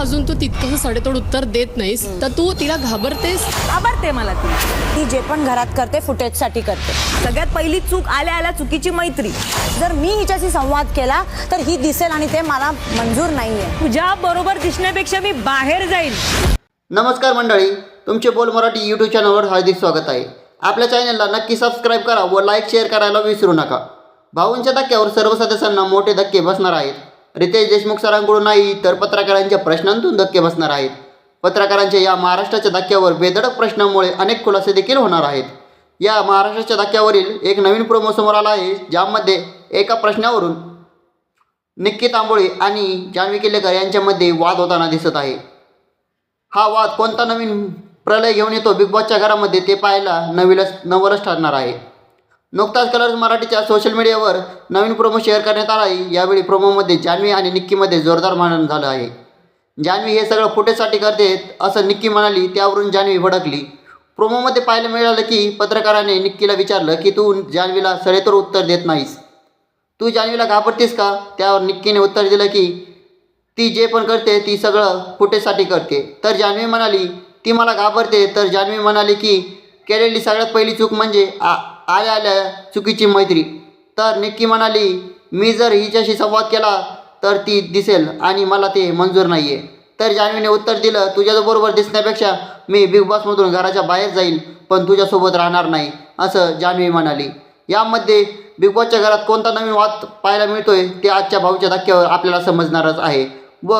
अजून तू तितकंसं सडेतोड उत्तर देत नाहीस तर तू तिला घाबरतेस? घाबरते मला ती. ती जे पण घरात करते फुटेजसाठी करते. सगळ्यात पहिली चूक आल्या आल्या चुकीची मैत्री. जर मी हिच्याशी संवाद केला तर ही दिसेल आणि ते मला मंजूर नाहीये. तुझ्या बरोबर दिसण्यापेक्षा मी बाहेर जाईल नमस्कार मंडळी तुमचे बोल मराठी यूट्यूब चॅनलवर हार्दिक स्वागत आहे. आपल्या चॅनलला नक्की सबस्क्राईब करा व लाईक शेअर करायला विसरू नका. भाऊंच्या धक्क्यावर सर्व सदस्यांना मोठे धक्के बसणार आहेत. रितेश देशमुख सरांकडून नाही तर पत्रकारांच्या प्रश्नांतून धक्के बसणार आहेत. पत्रकारांच्या या महाराष्ट्राच्या धक्क्यावर बेधडक प्रश्नामुळे अनेक खुलासे देखील होणार आहेत. या महाराष्ट्राच्या धक्क्यावरील एक नवीन प्रोमो समोर आला आहे ज्यामध्ये एका प्रश्नावरून निक्की तांबोळे आणि जान्हवी किल्लेकर यांच्यामध्ये वाद होताना दिसत आहे. हा वाद कोणता नवीन प्रलय घेऊन येतो बिग बॉसच्या घरामध्ये ते पाहायला नवीलच नवलच ठरणार आहे. नुकताच कलर्स मराठीच्या सोशल मीडियावर नवीन प्रोमो शेअर करण्यात आला आहे. यावेळी प्रोमोमध्ये जान्हवी आणि निक्कीमध्ये जोरदार भांडण झालं आहे. जान्हवी हे सगळं फुटेजसाठी करते असं निक्की म्हणाली त्यावरून जान्हवी भडकली. प्रोमोमध्ये पाहायला मिळालं की पत्रकाराने निक्कीला विचारलं की तू जान्हवीला सडेतोड उत्तर देत नाहीस. तू जान्हवीला घाबरतेस का? त्यावर निक्कीने उत्तर दिलं की ती जे पण करते ती सगळं फुटेजसाठी करते. तर जान्हवी म्हणाली ती मला घाबरते. तर जान्हवी म्हणाली की केलेली सगळ्यात पहिली चूक म्हणजे आ आल्या आल्या चुकीची मैत्री. तर निक्की म्हणाली मी जर हिच्याशी संवाद केला तर ती दिसेल आणि मला ते मंजूर नाही आहे तर जान्हवीने उत्तर दिलं तुझ्याबरोबर दिसण्यापेक्षा मी बिग बॉसमधून घराच्या बाहेर जाईल पण तुझ्यासोबत राहणार नाही असं जान्हवी म्हणाली. यामध्ये बिग बॉसच्या घरात कोणता नवीन वाद पाहायला मिळतोय ते आजच्या भाऊच्या धक्क्यावर आपल्याला समजणारच आहे. व